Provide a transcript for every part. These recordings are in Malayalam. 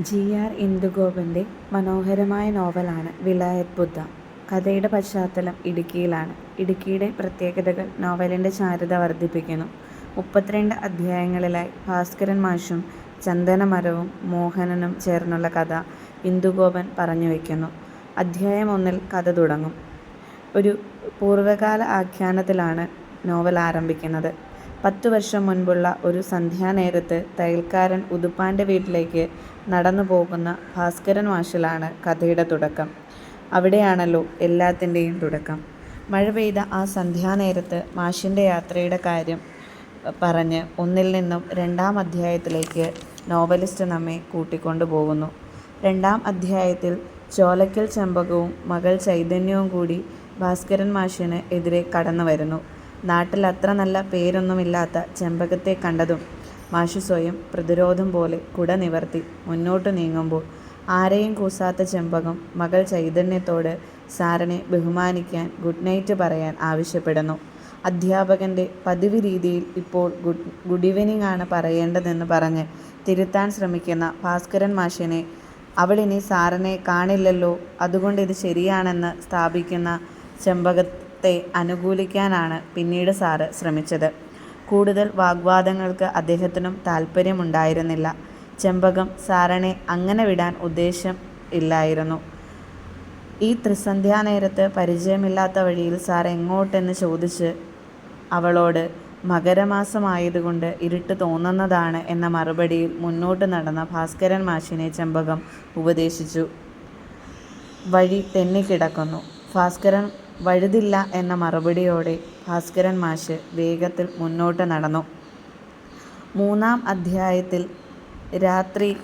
ജി ആർ ഇന്ദുഗോപന്റെ മനോഹരമായ നോവലാണ് വിലായത് ബുദ്ധ. കഥയുടെ പശ്ചാത്തലം ഇടുക്കിയിലാണ്. ഇടുക്കിയുടെ പ്രത്യേകതകൾ നോവലിന്റെ ചാരുത വർദ്ധിപ്പിക്കുന്നു. മുപ്പത്തിരണ്ട് അധ്യായങ്ങളിലായി ഭാസ്കരൻ മാഷും ചന്ദനമരവും മോഹനനും ചേർന്നുള്ള കഥ ഇന്ദുഗോപൻ പറഞ്ഞു വയ്ക്കുന്നു അധ്യായം ഒന്നിൽ കഥ തുടങ്ങും. ഒരു പൂർവകാല ആഖ്യാനത്തിലാണ് നോവൽ ആരംഭിക്കുന്നത്. പത്തു വർഷം മുൻപുള്ള ഒരു സന്ധ്യാനേരത്ത് തയ്യൽക്കാരൻ ഉതുപ്പാന്റെ വീട്ടിലേക്ക് നടന്നു പോകുന്ന ഭാസ്കരൻ മാഷിലാണ് കഥയുടെ തുടക്കം. അവിടെയാണല്ലോ എല്ലാത്തിന്റെയും തുടക്കം. മഴ പെയ്ത ആ സന്ധ്യാനേരത്ത് മാഷിന്റെ യാത്രയുടെ കാര്യം പറഞ്ഞ് ഒന്നിൽ നിന്നും രണ്ടാം അധ്യായത്തിലേക്ക് നോവലിസ്റ്റ് നമ്മെ കൂട്ടിക്കൊണ്ടുപോകുന്നു. രണ്ടാം അധ്യായത്തിൽ ചോലക്കൽ ചെമ്പകവും മകൾ ചൈതന്യവും കൂടി ഭാസ്കരൻ മാഷിന് എതിരെ കടന്നുവരുന്നു. നാട്ടിൽ അത്ര നല്ല പേരൊന്നുമില്ലാത്ത ചെമ്പകത്തെ കണ്ടതും മാഷു സ്വയം പ്രതിരോധം പോലെ കുട നിവർത്തി മുന്നോട്ട് നീങ്ങുമ്പോൾ ആരെയും കൂസാത്ത ചെമ്പകം മകൾ ചൈതന്യത്തോട് സാറിനെ ബഹുമാനിക്കാൻ ഗുഡ് നൈറ്റ് പറയാൻ ആവശ്യപ്പെടുന്നു. അധ്യാപകന്റെ പതിവ് രീതിയിൽ ഇപ്പോൾ ഗുഡ് ഗുഡ് ഈവനിങ് ആണ് പറയേണ്ടതെന്ന് പറഞ്ഞ് തിരുത്താൻ ശ്രമിക്കുന്ന ഭാസ്കരൻ മാഷിനെ അവളിനി സാറിനെ കാണില്ലല്ലോ അതുകൊണ്ട് ഇത് ശരിയാണെന്ന് സ്ഥാപിക്കുന്ന ചെമ്പകത്തെ അനുകൂലിക്കാനാണ് പിന്നീട് സാറ് ശ്രമിച്ചത്. കൂടുതൽ വാഗ്വാദങ്ങൾക്ക് അദ്ദേഹത്തിനും താല്പര്യമുണ്ടായിരുന്നില്ല ചെമ്പകം സാറിനെ അങ്ങനെ വിടാൻ ഉദ്ദേശം ഇല്ലായിരുന്നു. ഈ ത്രിസന്ധ്യാനേരത്ത് പരിചയമില്ലാത്ത വഴിയിൽ സാർ എങ്ങോട്ടെന്ന് ചോദിച്ച് അവളോട് മകരമാസമായതുകൊണ്ട് ഇരുട്ട് തോന്നുന്നതാണ് എന്ന മറുപടിയിൽ മുന്നോട്ട് നടന്ന ഭാസ്കരൻ മാഷിനെ ചെമ്പകം ഉപദേശിച്ചു. വഴി തെന്നിക്കിടക്കുന്നു. ഭാസ്കരൻ വഴുതില്ല എന്ന മറുപടിയോടെ ഭാസ്കരൻ മാഷ് വേഗത്തിൽ മുന്നോട്ട് നടന്നു. മൂന്നാം അധ്യായത്തിൽ രാത്രി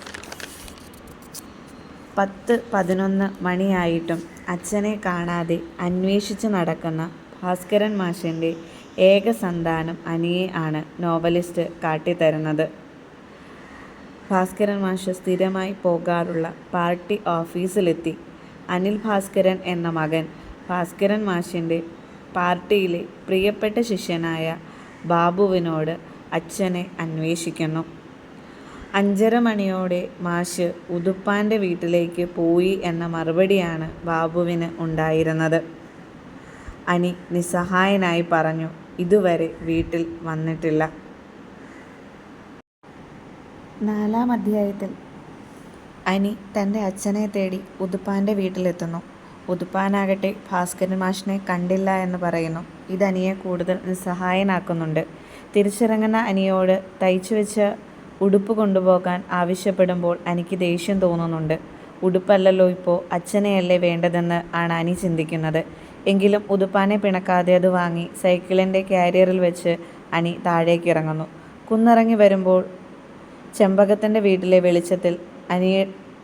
പത്ത് പതിനൊന്ന് മണിയായിട്ടും അച്ഛനെ കാണാതെ അന്വേഷിച്ച് നടക്കുന്ന ഭാസ്കരൻ മാഷിന്റെ ഏക സന്താനം അനിയെ ആണ് നോവലിസ്റ്റ് കാട്ടിത്തരുന്നത്. ഭാസ്കരൻ മാഷ് സ്ഥിരമായി പോകാറുള്ള പാർട്ടി ഓഫീസിലെത്തി. അനിൽ ഭാസ്കരൻ എന്ന മകൻ ഭാസ്കരൻ മാഷിന്റെ പാർട്ടിയിലെ പ്രിയപ്പെട്ട ശിഷ്യനായ ബാബുവിനോട് അച്ഛനെ അന്വേഷിക്കുന്നു. അഞ്ചര മണിയോടെ മാഷ് ഉതുപ്പാന്റെ വീട്ടിലേക്ക് പോയി എന്ന മറുപടിയാണ് ബാബുവിന് ഉണ്ടായിരുന്നത്. അനി നിസ്സഹായനായി പറഞ്ഞു ഇതുവരെ വീട്ടിൽ വന്നിട്ടില്ല. നാലാം അധ്യായത്തിൽ അനി തന്റെ അച്ഛനെ തേടി ഉതുപ്പാന്റെ വീട്ടിലെത്തുന്നു. ഉതുപ്പാനാകട്ടെ ഭാസ്കരൻ മാഷിനെ കണ്ടില്ല എന്ന് പറയുന്നു. ഇത് അനിയെ കൂടുതൽ നിസ്സഹായനാക്കുന്നുണ്ട്. തിരിച്ചിറങ്ങുന്ന അനിയോട് തയ്ച്ചു വെച്ച ഉടുപ്പ് കൊണ്ടുപോകാൻ ആവശ്യപ്പെടുമ്പോൾ അനിക്ക് ദേഷ്യം തോന്നുന്നുണ്ട്. ഉടുപ്പല്ലല്ലോ ഇപ്പോൾ അച്ഛനെയല്ലേ വേണ്ടതെന്ന് ആണ് അനി ചിന്തിക്കുന്നത്. എങ്കിലും ഉതുപ്പാനെ പിണക്കാതെ അത് വാങ്ങി സൈക്കിളിന്റെ കാരിയറിൽ വെച്ച് അനി താഴേക്ക് ഇറങ്ങുന്നു കുന്നിറങ്ങി വരുമ്പോൾ ചെമ്പകത്തിന്റെ വീട്ടിലെ വെളിച്ചത്തിൽ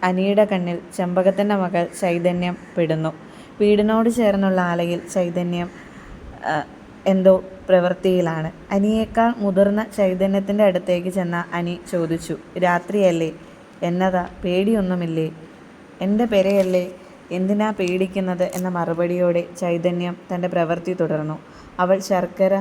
അനിയുടെ കണ്ണിൽ ചെമ്പകത്തിന്റെ മകൾ ചൈതന്യം പെടുന്നു. വീടിനോട് ചേർന്നുള്ള ആലയിൽ ചൈതന്യം എന്തോ പ്രവൃത്തിയിലാണ്. അനിയേക്കാൾ മുതിർന്ന ചൈതന്യത്തിന്റെ അടുത്തേക്ക് ചെന്ന അനി ചോദിച്ചു രാത്രിയല്ലേ എന്നതാ പേടിയൊന്നുമില്ലേ? എന്റെ പെരയല്ലേ എന്തിനാ പേടിക്കുന്നത് എന്ന മറുപടിയോടെ ചൈതന്യം തന്റെ പ്രവൃത്തി തുടർന്നു. അവൾ ശർക്കര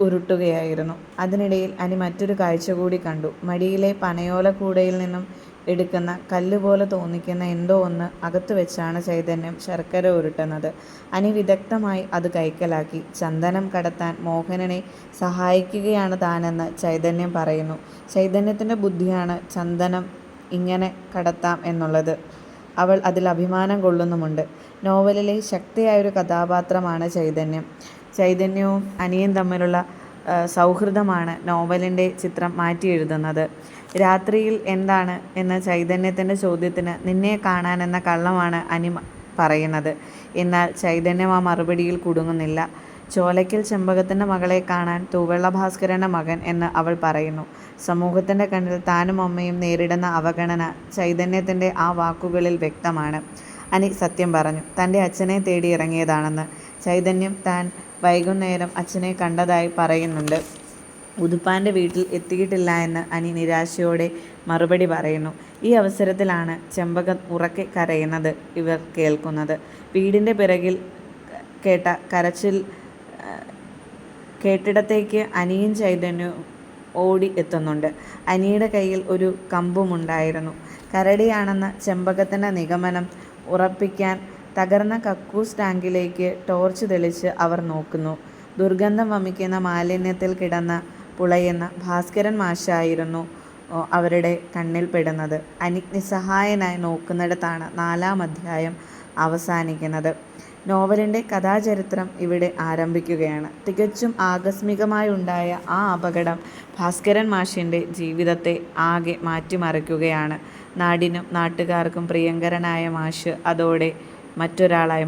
ഉരുട്ടുകയായിരുന്നു. അതിനിടയിൽ അനി മറ്റൊരു കാഴ്ച കൂടി കണ്ടു. മടിയിലെ പനയോല കൂടയിൽ നിന്നും എടുക്കുന്ന കല്ല് പോലെ തോന്നിക്കുന്ന എന്തോ ഒന്ന് അകത്തുവെച്ചാണ് ചൈതന്യം ശർക്കര ഉരുട്ടുന്നത്. അനിവിദഗ്ധമായി അത് കൈക്കലാക്കി. ചന്ദനം കടത്താൻ മോഹനനെ സഹായിക്കുകയാണ് താനെന്ന് ചൈതന്യം പറയുന്നു. ചൈതന്യത്തിന്റെ ബുദ്ധിയാണ് ചന്ദനം ഇങ്ങനെ കടത്താം എന്നുള്ളത്. അവൾ അതിൽ അഭിമാനം കൊള്ളുന്നുമുണ്ട്. നോവലിലെ ശക്തിയായൊരു കഥാപാത്രമാണ് ചൈതന്യം. ചൈതന്യവും അനിയും തമ്മിലുള്ള സൗഹൃദമാണ് നോവലിന്റെ ചിത്രം മാറ്റി എഴുതുന്നത് രാത്രിയിൽ എന്താണ് എന്ന ചൈതന്യത്തിന്റെ ചോദ്യത്തിന് നിന്നെ കാണാനെന്ന കള്ളമാണ് അനി പറയുന്നത്. എന്നാൽ ചൈതന്യം ആ മറുപടിയിൽ കുടുങ്ങുന്നില്ല. ചോലയ്ക്കൽ ചെമ്പകത്തിന്റെ മകളെ കാണാൻ തൂവെള്ള ഭാസ്കരന്റെ മകൻ എന്ന് അവൾ പറയുന്നു. സമൂഹത്തിന്റെ കണ്ണിൽ താനും അമ്മയും നേരിടുന്ന അവഗണന ചൈതന്യത്തിന്റെ ആ വാക്കുകളിൽ വ്യക്തമാണ്. അനി സത്യം പറഞ്ഞു. തന്റെ അച്ഛനെ തേടി ഇറങ്ങിയതാണെന്ന്. ചൈതന്യം താൻ വൈകുന്നേരം അച്ഛനെ കണ്ടതായി പറയുന്നുണ്ട്. ഉതുപ്പാന്റെ വീട്ടിൽ എത്തിയിട്ടില്ല എന്ന് അനി നിരാശയോടെ മറുപടി പറയുന്നു. ഈ അവസരത്തിലാണ് ചെമ്പകൻ ഉറക്കെ കരയുന്നത് ഇവർ കേൾക്കുന്നത്. വീടിന്റെ പിറകിൽ കേട്ട കരച്ചിൽ കേട്ടിടത്തേക്ക് അനിയും ചൈതന്യവും ഓടി എത്തുന്നുണ്ട്. അനിയുടെ കയ്യിൽ ഒരു കമ്പുമുണ്ടായിരുന്നു. കരടിയാണെന്ന ചെമ്പകത്തിന്റെ നിഗമനം ഉറപ്പിക്കാൻ തകർന്ന കക്കൂസ് ടാങ്കിലേക്ക് ടോർച്ച് തെളിച്ച് അവർ നോക്കുന്നു. ദുർഗന്ധം വമിക്കുന്ന മാലിന്യത്തിൽ കിടന്ന പുളയുന്ന ഭാസ്കരൻ മാഷായിരുന്നു അവരുടെ കണ്ണിൽ പെടുന്നത്. അനി നിസ്സഹായനായി നോക്കുന്നിടത്താണ് നാലാം അധ്യായം അവസാനിക്കുന്നത്. നോവലിന്റെ കഥാചരിത്രം ഇവിടെ ആരംഭിക്കുകയാണ്. തികച്ചും ആകസ്മികമായി ഉണ്ടായ ആ അപകടം ഭാസ്കരൻ മാഷിന്റെ ജീവിതത്തെ ആകെ മാറ്റിമറിക്കുകയാണ്. നാടിനും നാട്ടുകാർക്കും പ്രിയങ്കരനായ മാഷ് അതോടെ മറ്റൊരാളായി.